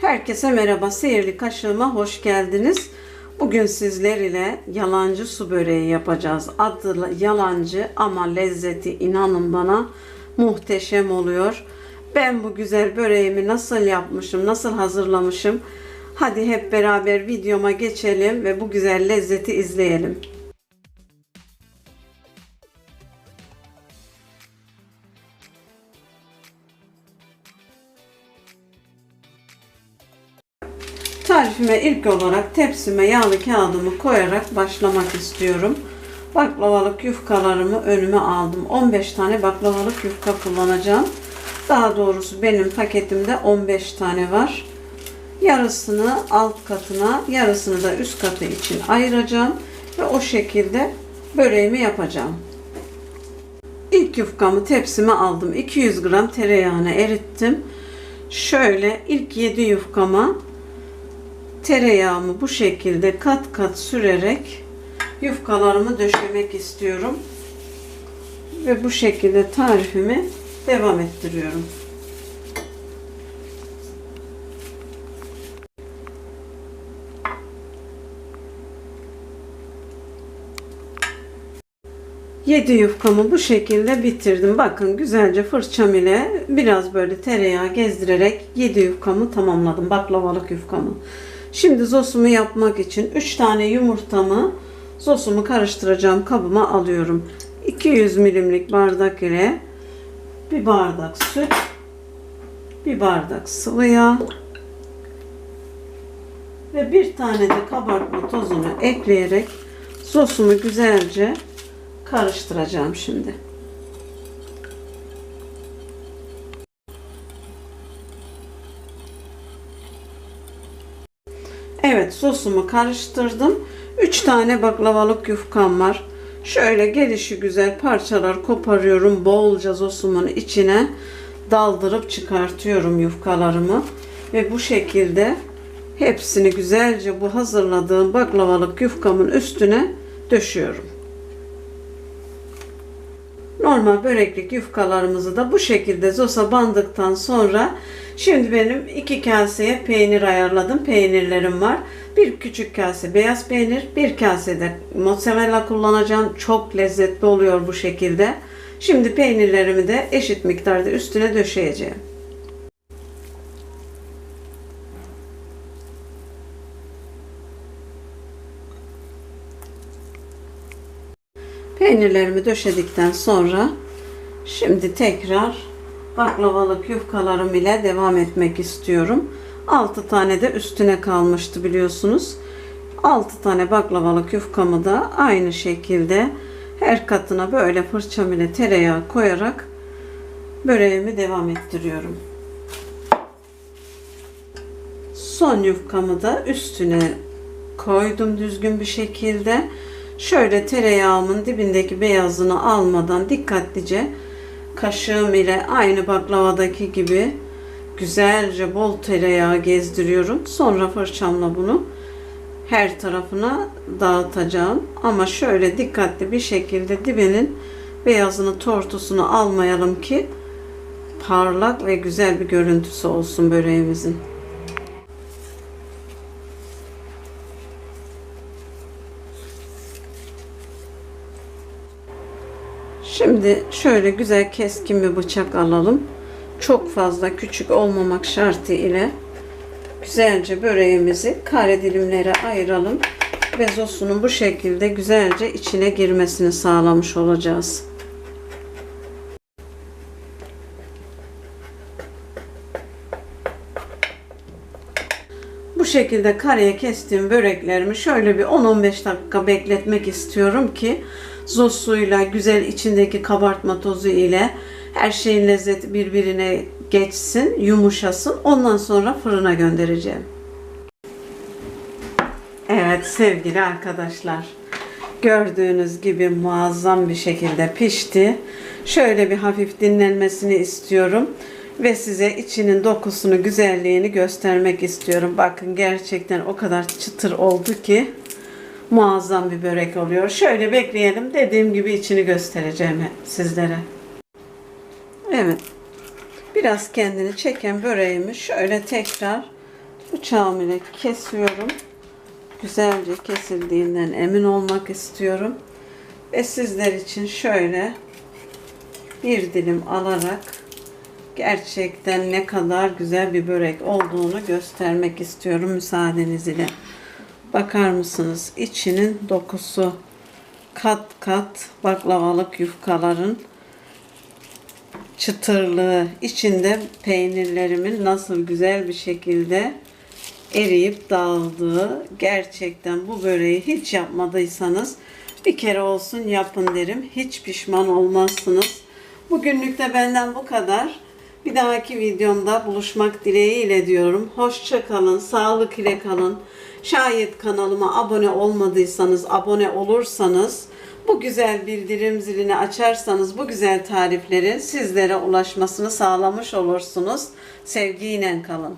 Herkese merhaba. Sihirli kaşığıma hoş geldiniz. Bugün sizler ile yalancı su böreği yapacağız. Adı yalancı ama lezzeti inanın bana muhteşem oluyor. Ben bu güzel böreğimi nasıl yapmışım, nasıl hazırlamışım? Hadi hep beraber videoma geçelim ve bu güzel lezzeti izleyelim. Tarifime ilk olarak tepsime yağlı kağıdımı koyarak başlamak istiyorum. Baklavalık yufkalarımı önüme aldım. 15 tane baklavalık yufka kullanacağım. Daha doğrusu benim paketimde 15 tane var. Yarısını alt katına, yarısını da üst katı için ayıracağım ve o şekilde böreğimi yapacağım. İlk yufkamı tepsime aldım. 200 gram tereyağını erittim. Şöyle ilk 7 yufkama tereyağımı bu şekilde kat kat sürerek yufkalarımı döşemek istiyorum. Ve bu şekilde tarifimi devam ettiriyorum. Yedi yufkamı bu şekilde bitirdim. Bakın güzelce fırçam ile biraz böyle tereyağı gezdirerek yedi yufkamı tamamladım. Baklavalık yufkamı. Şimdi zosumu yapmak için 3 tane yumurtamı zosumu karıştıracağım kabıma alıyorum. 200 milimlik bardak ile bir bardak süt, bir bardak sıvı yağ ve bir tane de kabartma tozunu ekleyerek sosumu güzelce karıştıracağım şimdi. Evet sosumu karıştırdım. 3 tane baklavalık yufkam var. Şöyle gelişi güzel parçalar koparıyorum. Bolca sosumun içine daldırıp çıkartıyorum yufkalarımı. Ve bu şekilde hepsini güzelce bu hazırladığım baklavalık yufkamın üstüne döşüyorum. Normal böreklik yufkalarımızı da bu şekilde zosa bandıktan sonra şimdi benim iki kaseye peynir ayarladım. Peynirlerim var. Bir küçük kase beyaz peynir, bir kase de mozzarella kullanacağım. Çok lezzetli oluyor bu şekilde. Şimdi peynirlerimi de eşit miktarda üstüne döşeyeceğim. Peynirlerimi döşedikten sonra şimdi tekrar baklavalık yufkalarım ile devam etmek istiyorum. 6 tane de üstüne kalmıştı biliyorsunuz. 6 tane baklavalık yufkamı da aynı şekilde her katına böyle fırçam ile tereyağı koyarak böreğimi devam ettiriyorum. Son yufkamı da üstüne koydum düzgün bir şekilde. Şöyle tereyağımın dibindeki beyazını almadan dikkatlice kaşığım ile aynı baklavadaki gibi güzelce bol tereyağı gezdiriyorum. Sonra fırçamla bunu her tarafına dağıtacağım. Ama şöyle dikkatli bir şekilde dibinin beyazını tortusunu almayalım ki parlak ve güzel bir görüntüsü olsun böreğimizin. Şimdi şöyle güzel keskin bir bıçak alalım. Çok fazla küçük olmamak şartı ile güzelce böreğimizi kare dilimlere ayıralım ve zosunun bu şekilde güzelce içine girmesini sağlamış olacağız. Bu şekilde kareye kestiğim böreklerimi şöyle bir 10-15 dakika bekletmek istiyorum ki zosuyla güzel içindeki kabartma tozu ile her şeyin lezzeti birbirine geçsin, yumuşasın. Ondan sonra fırına göndereceğim. Evet sevgili arkadaşlar. Gördüğünüz gibi muazzam bir şekilde pişti. Şöyle bir hafif dinlenmesini istiyorum ve size içinin dokusunu, güzelliğini göstermek istiyorum. Bakın gerçekten o kadar çıtır oldu ki muazzam bir börek oluyor. Şöyle bekleyelim. Dediğim gibi içini göstereceğim sizlere. Evet. Biraz kendini çeken böreğimi şöyle tekrar Bıçağım ile kesiyorum. Güzelce kesildiğinden emin olmak istiyorum. Ve sizler için şöyle bir dilim alarak gerçekten ne kadar güzel bir börek olduğunu göstermek istiyorum müsaadeniz ile. Bakar mısınız? İçinin dokusu kat kat baklavalık yufkaların çıtırlığı içinde peynirlerimin nasıl güzel bir şekilde eriyip dağıldığı gerçekten bu böreği hiç yapmadıysanız bir kere olsun yapın derim. Hiç pişman olmazsınız. Bugünlük de benden bu kadar. Bir dahaki videomda buluşmak dileğiyle diyorum. Hoşça kalın, sağlık ile kalın. Şayet kanalıma abone olmadıysanız, abone olursanız, bu güzel bildirim zilini açarsanız bu güzel tariflerin sizlere ulaşmasını sağlamış olursunuz. Sevgiyle kalın.